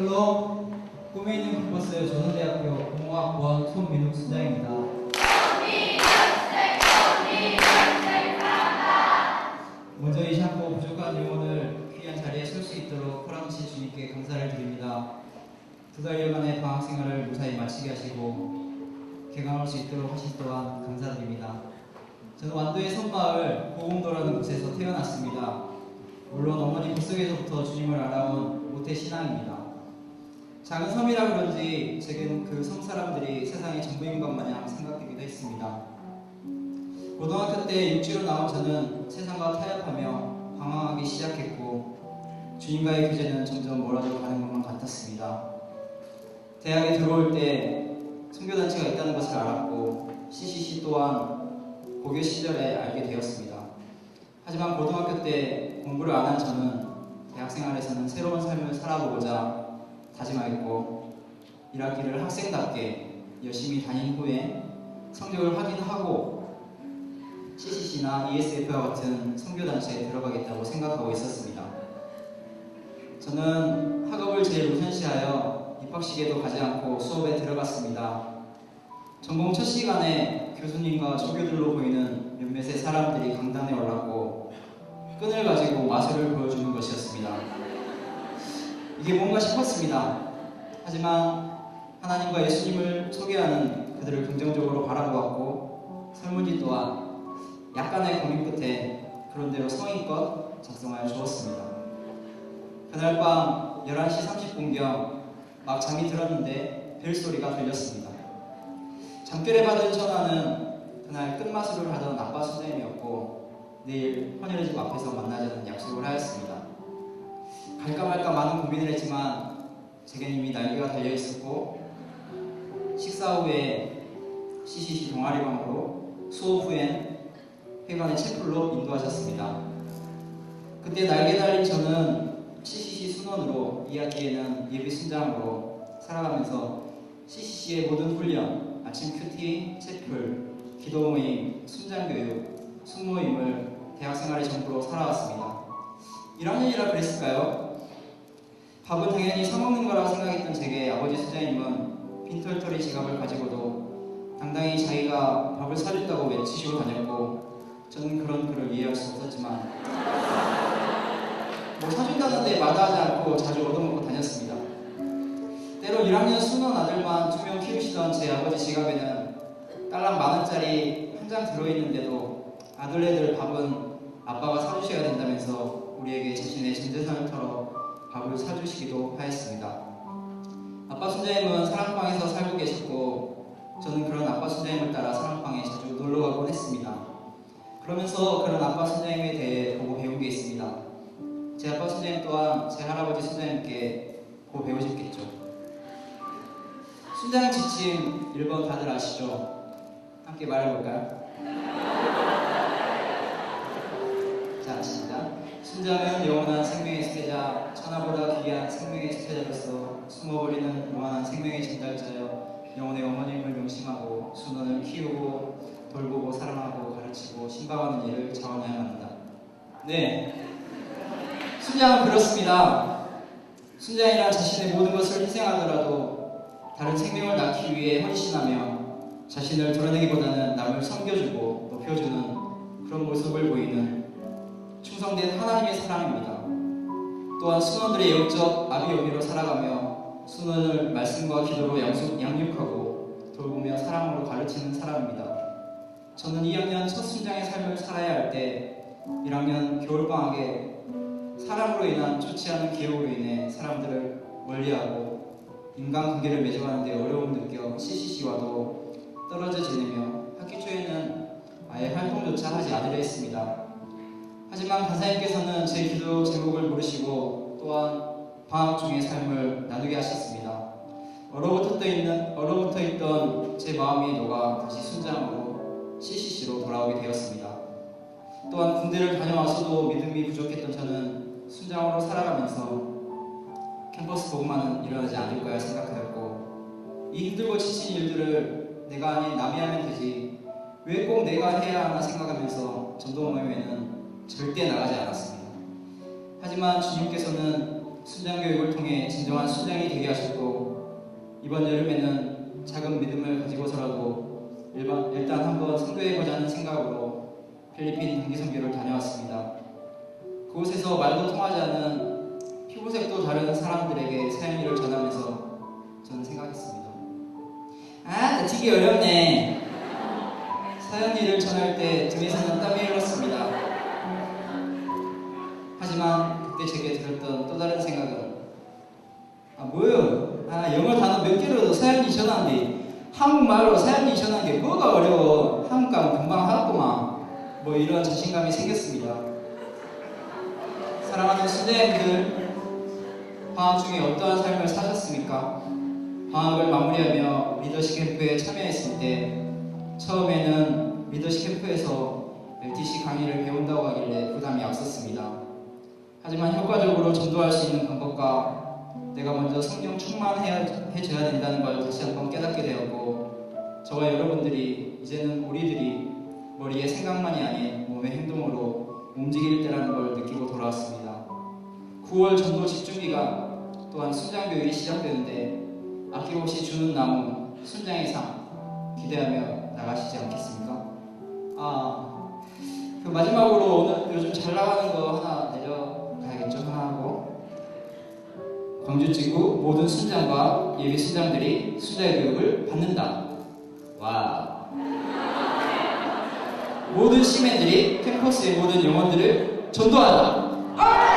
헬로 꿈에 있는 캠퍼스 조선대학교 공공학부원 손민욱 수장입니다. 먼저 이 샤고 부족한 영혼을 귀한 자리에 설 수 있도록 허락하신 주님께 감사를 드립니다. 두 달여간의 방학 생활을 무사히 마치게 하시고 개강할 수 있도록 하신 또한 감사드립니다. 저는 완도의 섬마을 고금도라는 곳에서 태어났습니다. 물론 어머니 뱃속에서부터 주님을 알아온 모태 신앙입니다. 작은 섬이라 그런지 제겐 그 섬 사람들이 세상의 전부인 것 마냥 생각되기도 했습니다. 고등학교 때 육지로 나온 저는 세상과 타협하며 방황하기 시작했고 주님과의 교제는 점점 멀어져 가는 것만 같았습니다. 대학에 들어올 때 선교단체가 있다는 것을 알았고 CCC 또한 고교 시절에 알게 되었습니다. 하지만 고등학교 때 공부를 안 한 저는 대학 생활에서는 새로운 삶을 살아보고자 다짐하였고 1학기를 학생답게 열심히 다닌 후에 성적을 확인하고 CCC나 ESF와 같은 선교단체에 들어가겠다고 생각하고 있었습니다. 저는 학업을 제일 우선시하여 입학식에도 가지 않고 수업에 들어갔습니다. 전공 첫 시간에 교수님과 조교들로 보이는 몇몇의 사람들이 강단에 올랐고 끈을 가지고 마술을 보여주는 것이었습니다. 이게 뭔가 싶었습니다. 하지만 하나님과 예수님을 소개하는 그들을 긍정적으로 바라보았고 설문지 또한 약간의 고민 끝에 그런대로 성의껏 작성하여 주었습니다. 그날 밤 11시 30분경 막 잠이 들었는데 벨소리가 들렸습니다. 잠결에 받은 전화는 그날 끝마술을 하던 아빠 선생님이었고 내일 헌혈의 집 앞에서 만나자는 약속을 하였습니다. 갈까 말까 많은 고민을 했지만 이미 날개가 달려 있었고 식사 후에 CCC 동아리방으로 수업 후엔 회관의 채플로 인도하셨습니다. 그때 날개 달린 저는 CCC 순원으로 이 학기에는 예비 순장으로 살아가면서 CCC의 모든 훈련, 아침 큐티, 채플, 기도 모임, 순장 교육, 숙모임을 대학생활의 전부로 살아왔습니다. 1학년이라 그랬을까요? 밥은 당연히 사 먹는 거라고 생각했던 제게 아버지 수장님은 빈털터리 지갑을 가지고도 당당히 자기가 밥을 사준다고 외치시고 다녔고 저는 그런 그를 이해할 수 없었지만 뭐 사준다는데 마다하지 않고 자주 얻어먹고 다녔습니다. 때로 1학년 순원 아들만 두 명 키우시던 제 아버지 지갑에는 딸랑 만 원짜리 한 장 들어있는데도 아들네들 밥은 아빠가 사주셔야 된다면서 우리에게 자신의 전 재산을 털어 밥을 사주시기도 하였습니다. 아빠 순자님은 사랑방에서 살고 계셨고 저는 그런 아빠 순자님을 따라 사랑방에 자주 놀러 가곤 했습니다. 그러면서 그런 아빠 순자님에 대해 보고 배운 게 있습니다. 제 아빠 순자님 또한 제 할아버지 순자님께 보고 배우셨겠죠. 순장 지침 1번 다들 아시죠? 함께 말해볼까요? 자, 시작. 순장은 영원한 생명의 지배자, 천하보다 귀한 생명의 지배자로서 숨어버리는 무한한 생명의 전달자여 영혼의 어머님을 명심하고 순원을 키우고 돌보고 사랑하고 가르치고 신방하는 일을 자원해야 합니다. 네. 순장은 그렇습니다. 순장이란 자신의 모든 것을 희생하더라도 다른 생명을 낳기 위해 헌신하며 자신을 드러내기보다는 남을 섬겨주고 높여주는 그런 모습을 보이는 충성된 하나님의 사랑입니다. 또한 순원들의 영적 아비어미로 살아가며 순원을 말씀과 기도로 양육, 양육하고 돌보며 사랑으로 가르치는 사람입니다. 저는 2학년 첫 순장의 삶을 살아야 할 때 1학년 겨울방학에 사람으로 인한 좋지 않은 기억으로 인해 사람들을 멀리하고 인간관계를 맺어가는데 어려움 느껴 CCC와도 떨어져 지내며 학기 초에는 아예 활동조차 하지 않으려 했습니다. 하지만 간사님께서는 제 기도 제목을 모르시고 또한 방학 중의 삶을 나누게 하셨습니다. 얼어붙어 있는 얼어붙어 있던 제 마음이 녹아 다시 순장으로 CCC로 돌아오게 되었습니다. 또한 군대를 다녀와서도 믿음이 부족했던 저는 순장으로 살아가면서 캠퍼스 복음화는 일어나지 않을 거야 생각하였고 이 힘들고 지친 일들을 내가 아닌 남이 하면 되지 왜 꼭 내가 해야 하나 생각하면서 전도 모임에는 절대 나가지 않았습니다. 하지만 주님께서는 순장 교육을 통해 진정한 순장이 되게 하셨고 이번 여름에는 작은 믿음을 가지고서라도 일반, 일단 한번 선교해 보자는 생각으로 필리핀 단기 선교를 다녀왔습니다. 그곳에서 말도 통하지 않는 피부색도 다른 사람들에게 사연이를 전하면서 저는 생각했습니다. 아, 되게 어렵네. 사연이를 전할 때 등에서는 땀이 들었던 또 다른 생각은 아 뭐요? 아 영어 단어 몇 개로도 사연이 전하는데 한국말로 사연이 전하는 게 뭐가 어려워? 한국 가면 금방 하겠구만. 뭐 이런 자신감이 생겼습니다. 사랑하는 수제님들 방학 중에 어떠한 삶을 사셨습니까? 방학을 마무리하며 리더십 캠프에 참여했을 때 처음에는 리더십 캠프에서 LTC 강의를 배운다고 하길래 부담이 앞섰습니다. 하지만 효과적으로 전도할 수 있는 방법과 내가 먼저 성령 충만해야 해줘야 된다는 걸 다시 한번 깨닫게 되었고 저와 여러분들이 이제는 우리들이 머리의 생각만이 아닌 몸의 행동으로 움직일 때라는 걸 느끼고 돌아왔습니다. 9월 전도 집중기간 또한 순장 교육이 시작되는데 아낌없이 주는 나무 순장의 상 기대하며 나가시지 않겠습니까? 아, 그 마지막으로 오늘 요즘 잘 나가는 거 하나 내려 광주 지구 모든 순장과 예비 순장들이 순장의 교육을 받는다. 와. 모든 시민들이 캠퍼스의 모든 영혼들을 전도하다.